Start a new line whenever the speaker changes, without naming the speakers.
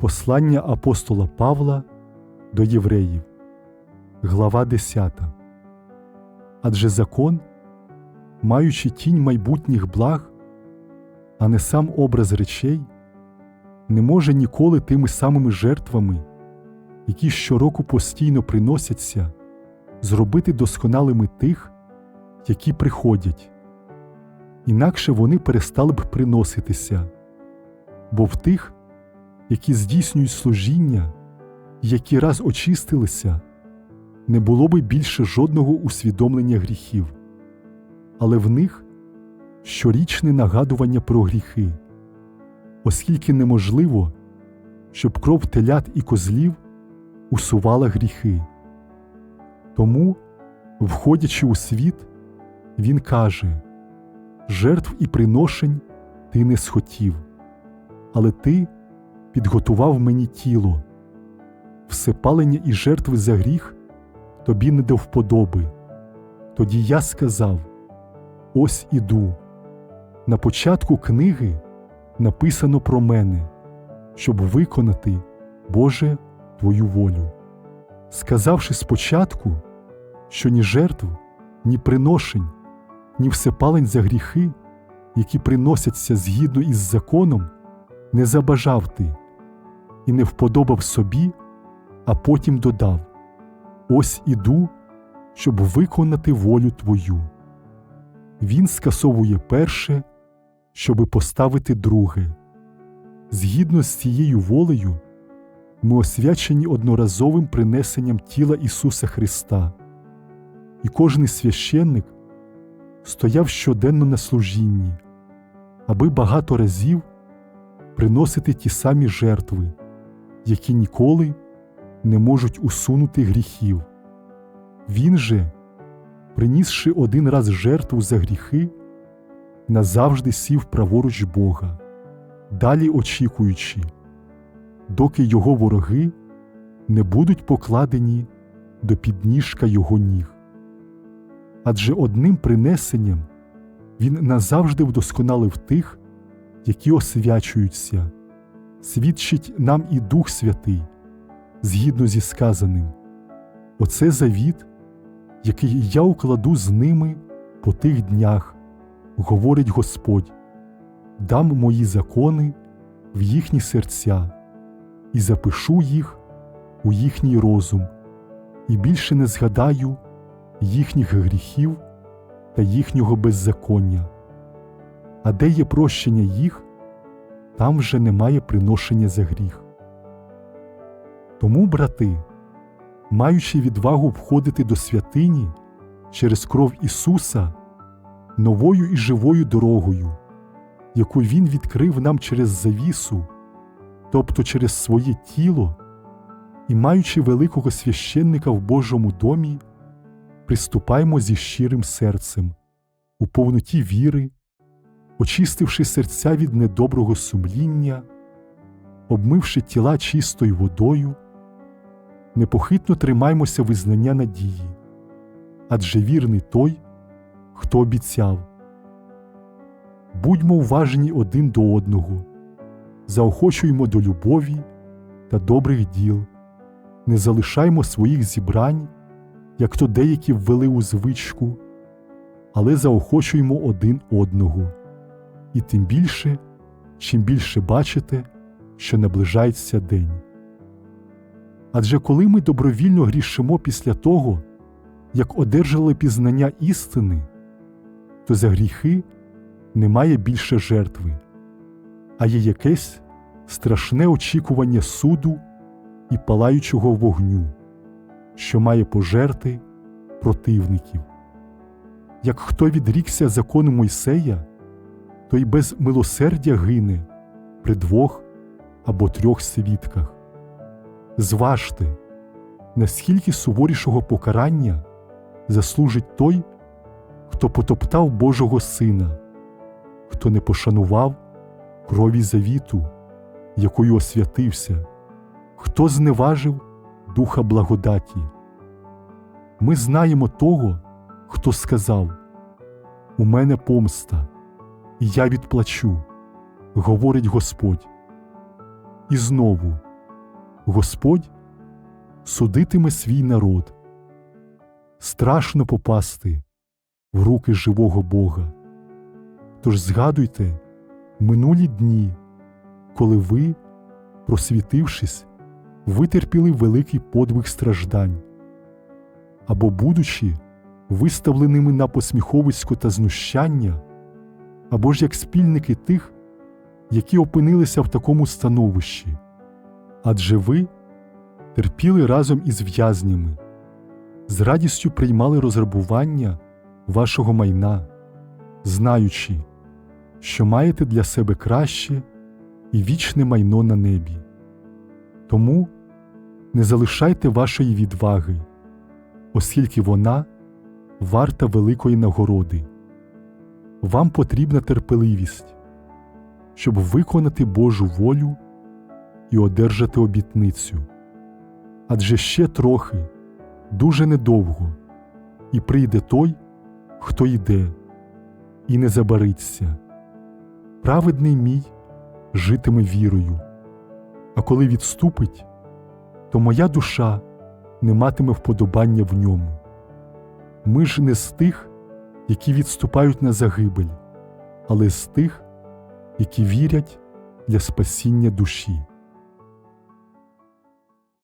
Послання апостола Павла до євреїв, глава 10. Адже закон, маючи тінь майбутніх благ, а не сам образ речей, не може ніколи тими самими жертвами, які щороку постійно приносяться, зробити досконалими тих, які приходять. Інакше вони перестали б приноситися, бо в тих, які здійснюють служіння, які раз очистилися, не було би більше жодного усвідомлення гріхів, але в них щорічне нагадування про гріхи, оскільки неможливо, щоб кров телят і козлів усувала гріхи. Тому, входячи у світ, він каже жертв і приношень ти не схотів, але ти підготував мені тіло, всепалення і жертви за гріх тобі не до вподоби. Тоді я сказав: Ось іду. На початку книги написано про мене, щоб виконати, Боже, Твою волю. Сказавши спочатку, що ні жертв, ні приношень, ні всепалень за гріхи, які приносяться згідно із законом, не забажав ти і не вподобав собі, а потім додав: Ось іду, щоб виконати волю Твою. Він скасовує перше, щоби поставити друге. Згідно з цією волею, ми освячені одноразовим принесенням тіла Ісуса Христа, і кожний священник стояв щоденно на служінні, аби багато разів приносити ті самі жертви, які ніколи не можуть усунути гріхів. Він же, принісши один раз жертву за гріхи, назавжди сів праворуч Бога, далі очікуючи, доки його вороги не будуть покладені до підніжка його ніг. Адже одним принесенням він назавжди вдосконалив тих, які освячуються, свідчить нам і Дух Святий, згідно зі сказаним. Оце завіт, який я укладу з ними по тих днях, говорить Господь, дам мої закони в їхні серця і запишу їх у їхній розум, і більше не згадаю їхніх гріхів та їхнього беззаконня. А де є прощення їх, там вже немає приношення за гріх. Тому, брати, маючи відвагу входити до святині через кров Ісуса новою і живою дорогою, яку Він відкрив нам через завісу, тобто через своє тіло, і маючи великого священника в Божому домі, приступаймо зі щирим серцем, у повноті віри, очистивши серця від недоброго сумління, обмивши тіла чистою водою, непохитно тримаймося визнання надії, адже вірний той, хто обіцяв. Будьмо уважні один до одного, заохочуймо до любові та добрих діл, не залишаймо своїх зібрань, як то деякі ввели у звичку, але заохочуймо один одного, і тим більше, чим більше бачите, що наближається день. Адже коли ми добровільно грішимо після того, як одержали пізнання істини, то за гріхи немає більше жертви, а є якесь страшне очікування суду і палаючого вогню, що має пожерти противників. Як хто відрікся закону Мойсея, то й без милосердя гине при двох або трьох свідках. Зважте, наскільки суворішого покарання заслужить той, хто потоптав Божого Сина, хто не пошанував крові завіту, якою освятився, хто зневажив Духа благодаті. Ми знаємо того, хто сказав: У мене помста, я відплачу, говорить Господь. І знову Господь судитиме свій народ. Страшно попасти в руки живого Бога. Тож згадуйте минулі дні, коли ви, просвітившись, витерпіли великий подвиг страждань, або, будучи виставленими на посміховисько та знущання, або ж як спільники тих, які опинилися в такому становищі, адже ви терпіли разом із в'язнями, з радістю приймали розграбування вашого майна, знаючи, що маєте для себе краще і вічне майно на небі. Тому не залишайте вашої відваги, оскільки вона варта великої нагороди. Вам потрібна терпеливість, щоб виконати Божу волю і одержати обітницю. Адже ще трохи, дуже недовго, і прийде той, хто йде, і не забариться. Праведний мій житиме вірою, а коли відступить, то моя душа не матиме вподобання в ньому. Ми ж не з тих, які відступають на загибель, але з тих, які вірять для спасіння душі.